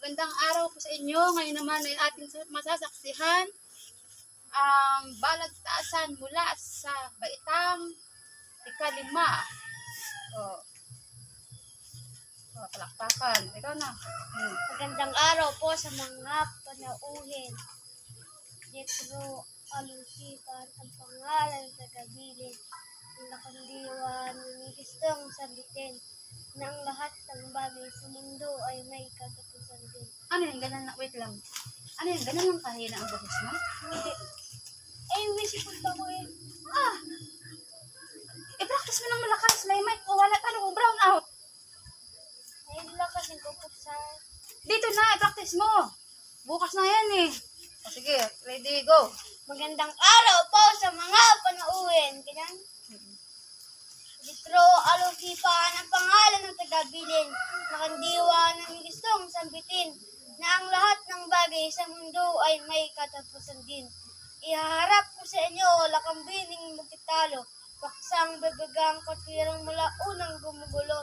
Magandang araw po sa inyo. Ngayon naman ay ating masasaksihan ang balagtasan mula sa Baitang Ikalima. O. O, palakpakan. Ikaw na. Hmm. Magandang araw po sa mga panauhin. Jetro Alusipan ang pangalan sa kabilin. Ang nakandiwa ng gustong sabitin na lahat ng bagay sa mundo ay may din. Ano yung ganun na? Wait lang. Ano yung ganun lang kahina ang boses mo? Hindi. Eh, wish ko ko eh. Ah! I-practice mo ng malakas. May mic o wala. Ano, brown out. Ay, wala kasing kupot sa... Dito na, i-practice mo. Bukas na yan eh. O sige, ready, go. Magandang araw po sa mga panauhin. Ganyan. Jetro Alusipan ang pangalan ng tagabilin. Nakandiwa ng gustong sambitin na ang lahat ng bagay sa mundo ay may katapusan din. Ihaharap ko sa inyo lakambining magkitalo. Paksang bebegang katwirang mula unang gumugulo.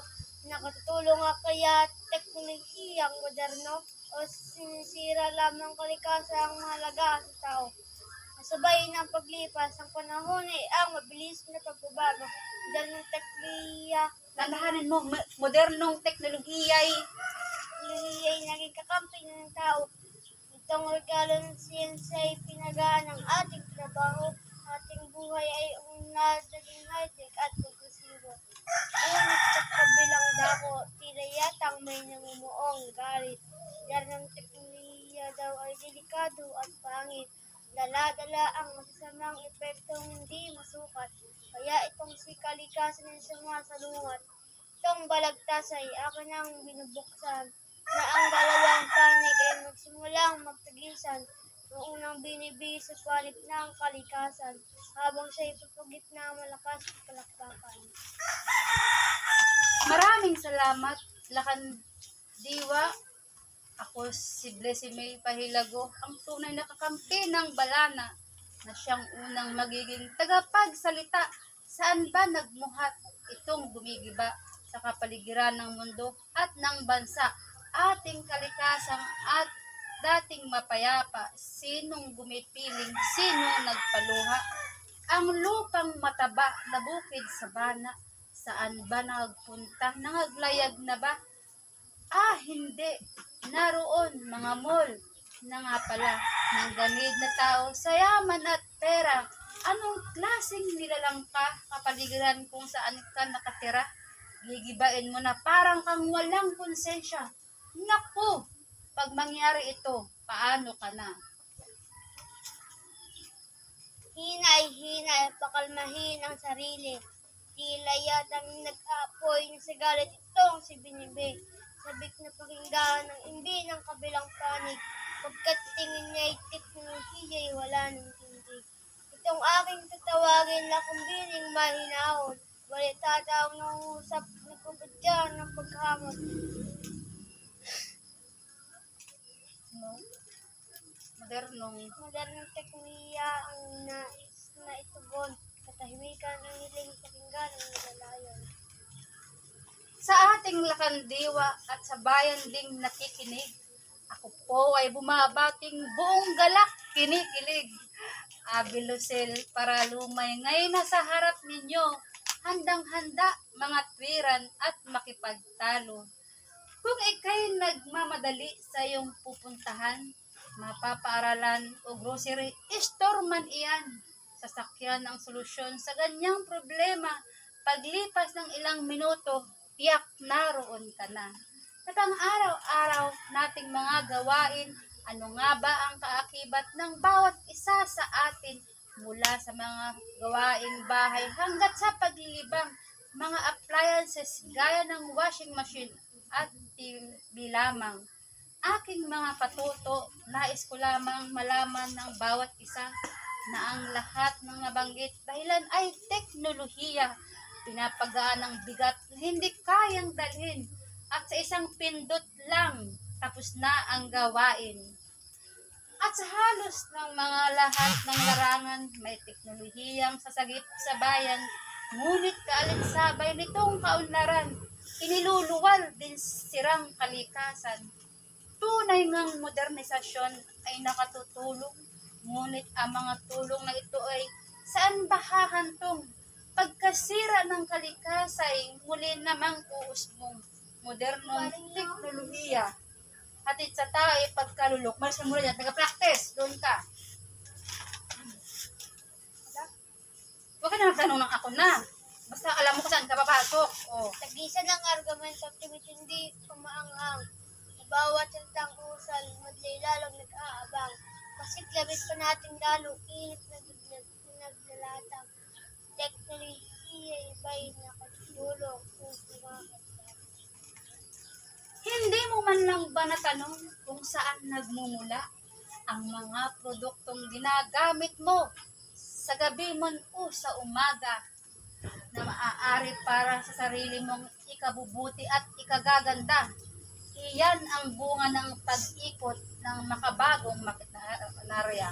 Nakatutulong nga kaya teknolohiyang moderno o sinisira lamang kalikasang mahalaga sa tao. Sabay ng paglipas ng panahon ay ang mabilis na pagbabago dahil ng teknolohiya Tandahanin mo, mo- modernong teknolohiya ay teknolohiya ay naging kakampi na ng tao. Itong regalo ng siyensya ay pinagaan ng ating trabaho. Ating Itong balagtas ay akin ang binubuksan na ang dalawang panig ay magsimulang magtagisan noong unang binibigay sa palit ng kalikasan habang siya ipapagit na malakas at palakpakan. maraming salamat, Lakan Diwa. Ako si Blessy May Pahilago, ang tunay na kakampi ng balana na siyang unang magiging tagapagsalita saan ba nagmuhat itong gumigiba sa kapaligiran ng mundo at ng bansa, ating kalikasan at dating mapayapa, sinong gumipiling, sinong nagpaluha, ang lupang mataba na bukid sa bana, saan ba nagpunta, nangaglayag na ba? Ah, hindi. Naroon, mga mall, na nga pala, ng ganid na tao, sa yaman at pera. Anong klaseng nilalang ka, kapaligiran kung saan ka nakatira? Gigibain mo na parang kang walang konsensya. Naku, pag mangyari ito, paano ka na? Hinay-hinay, pakalmahin ang sarili. Tila yatang nag-apoy na sa galit itong si Binibe. Sabik na pakinggan ng imbi ng kabilang panig. Pagkat tingin niya ay teknolohiya ay wala nang tindig. Itong aking tatawagin na kumbiling mahinahon. Walit tataong nangusap na pabadya ng paghamon. No? Modernong Modernong teknolohiya ang nais na itugon. Katahimikan ang hiling pakinggan ng nilalayon. sa ating lakandiwa at sa bayan ding nakikinig. Ako po ay bumabating buong galak kinikilig. Abi Lucel para lumay ngayon nasa harap ninyo. Handang-handa mga twiran at makipagtalo. Kung ikay nagmamadali sa iyong pupuntahan, mapapaaralan o grocery store man iyan. Sasakyan ang solusyon sa ganyang problema. Paglipas ng ilang minuto, tiyak naroon ka na. At ang araw-araw nating mga gawain, ano nga ba ang kaakibat ng bawat isa sa atin mula sa mga gawain bahay hanggat sa paglilibang mga appliances gaya ng washing machine at TV lamang. Aking mga katuto, nais ko lamang malaman ng bawat isa na ang lahat ng nabanggit dahilan ay teknolohiya pinapagaan ng bigat hindi kayang dalhin at sa isang pindot lang tapos na ang gawain. At sa halos ng mga lahat ng larangan may teknolohiyang sasagip sa bayan, ngunit kaalinsabay nitong kaunlaran, iniluluwal din sirang kalikasan. Tunay ngang modernisasyon ay nakatutulong, ngunit ang mga tulong na ito ay saan ba hahantong? Pagkasira ng kalikasay, muli namang uusbong modernong teknolohiya. Hatid sa tao ay pagkalulok. Maris ka muna dyan, taga-practice, doon ka. Huwag ka na magtanong ng ako na. Basta alam mo kung saan ka papasok. Oh. Tagisa ng argumento, tumitindi, kumaanghang. Bawat salitang usal, madlay lalong nag-aabang. Pasiklabit pa natin lalo, init na biglag, naglalatang. Teknolohiya iba'y nakatulong kung kumakatang. Hindi mo man lang ba natanong kung saan nagmumula ang mga produktong ginagamit mo sa gabi man o sa umaga na maaari para sa sarili mong ikabubuti at ikagaganda. Iyan ang bunga ng pag-ikot ng makabagong makinarya.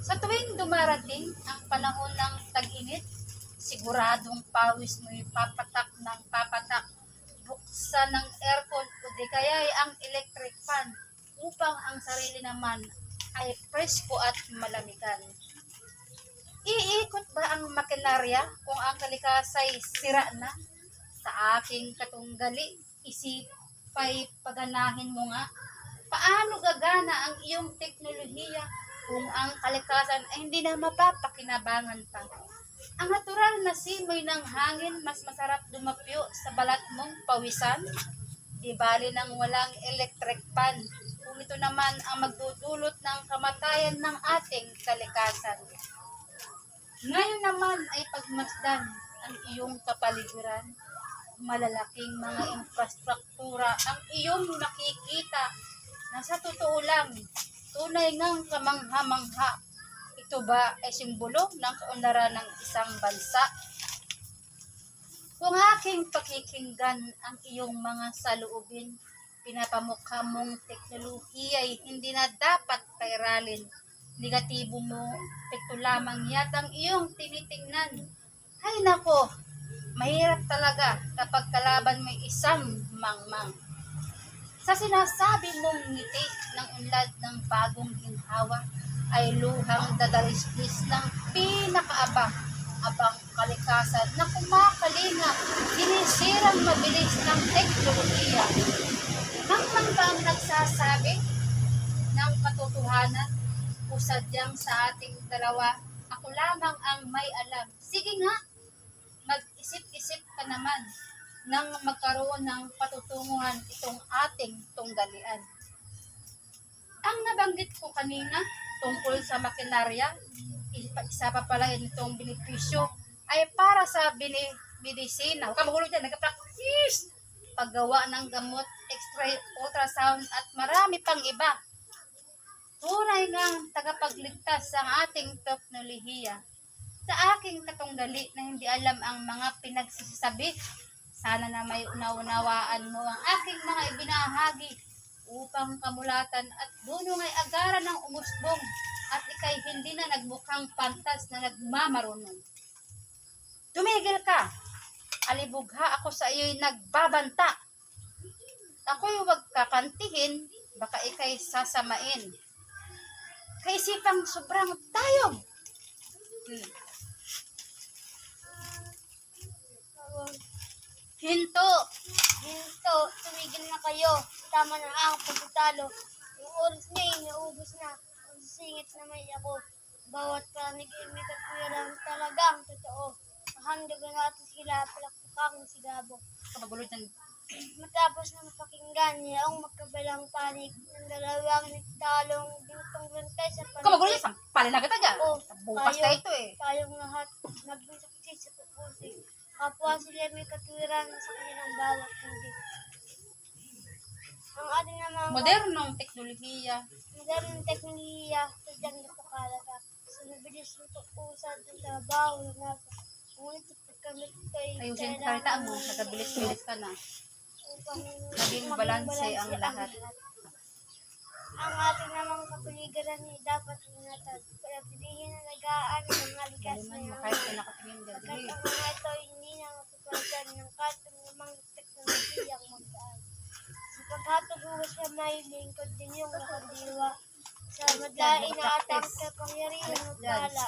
Sa tuwing dumarating ang panahon ng tag-init, siguradong pawis mo'y papatak ng papatak buksan ng aircon o di kaya ay ang electric fan upang ang sarili naman ay presko at malamigan. Iikot ba ang makinarya kung ang kalikasay sira na? Sa aking katunggali, isipay paganahin mo nga, paano gagana ang iyong teknolohiya kung ang kalikasan ay hindi na mapapakinabangan pa? Ang natural na simoy ng hangin mas masarap dumapyo sa balat mong pawisan. Di bali nang walang electric fan. Kung ito naman ang magdudulot ng kamatayan ng ating kalikasan. Ngayon naman ay pagmasdan ang iyong kapaligiran. Malalaking mga infrastruktura ang iyong nakikita na sa totoo lang, tunay ngang kamangha-mangha ito ba ay simbolo ng kaunlaran ng isang bansa? Kung aking pakikinggan ang iyong mga saloobin, pinapamukha mong teknolohiya ay hindi na dapat pairalin. Negatibo mo, epekto lamang yata ang iyong tinitingnan. Ay nako, mahirap talaga kapag kalaban may isang mangmang. Sa sinasabi mong ngiti ng unlad ng bagong ginhawa, ay luhang dadalisdis ng pinakaabang abang kalikasan na kumakalinga, sinisirang mabilis ng teknolohiya. Mangmang ba ang nagsasabi ng katotohanan o sadyang sa ating dalawa, ako lamang ang may alam. Sige nga, mag-isip-isip ka naman nang magkaroon ng patutunguhan itong ating tunggalian. Ang nabanggit ko kanina tungkol sa makinarya, isa pa pala itong benepisyo ay para sa bini, medisina. Huwag ka magulo dyan, nagka-practice! Paggawa ng gamot, x-ray, ultrasound at marami pang iba. Tunay ngang tagapagligtas ang ating teknolohiya. Sa aking katunggali na hindi alam ang mga pinagsasabi, sana na may unaunawaan mo ang aking mga ibinahagi upang kamulatan at dunong ay agaran ng umusbong at ikay hindi na nagmukhang pantas na nagmamarunong. Tumigil ka! Alibugha ako sa iyo'y nagbabanta. Ako'y huwag kakantihin, baka ikay sasamain. Kaisipang sobrang tayog. Hmm. Hinto! Hinto, tumigil na kayo. Tama na ang pagkatalo. Yung oras niya ay naubos na. Ang singit na may ako. Bawat panig ay may katwiran talagang totoo. Mahandagan natin sila palakpakang sigabo. Kapagulo dyan. Matapos na mapakinggan niya ang magkabilang panig ng dalawang nagtalong bintong rantay sa dyan. Sampalin na kita dyan. Oo. Bukas na ito eh. Tayong lahat nagbisaksi sa pupusig. Kapwa sila may katwiran sa kanilang bawat hindi. Ang ating namang Modernong teknolohiya. modernong teknolohiya sadyang napakalaga. Sa mabilis ng pag-usad ng trabaho nasa. Ngunit sa pagkamit ko ay Ayusin mo salita mo. Nagabilis-bilis ka na. Upang Maging balanse ang lahat. Ang ating namang kapaligiran ay dapat inatag. Kaya pilihin na nagaan ng mga likas na yan. Pagkat ang mga ito hindi na mapapalitan ng katong namang teknolohiyang magdaan. Sa paghatog mo sa may lingkod din yung lakandiwa. Sa madlain na atang kapangyarihan mo pala.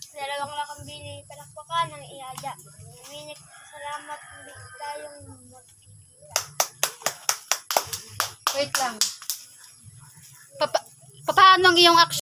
Sa dalawang lakambili, palakpakan ng iada. Minik, salamat hindi tayong Wait lang. Papa, paano ang iyong action?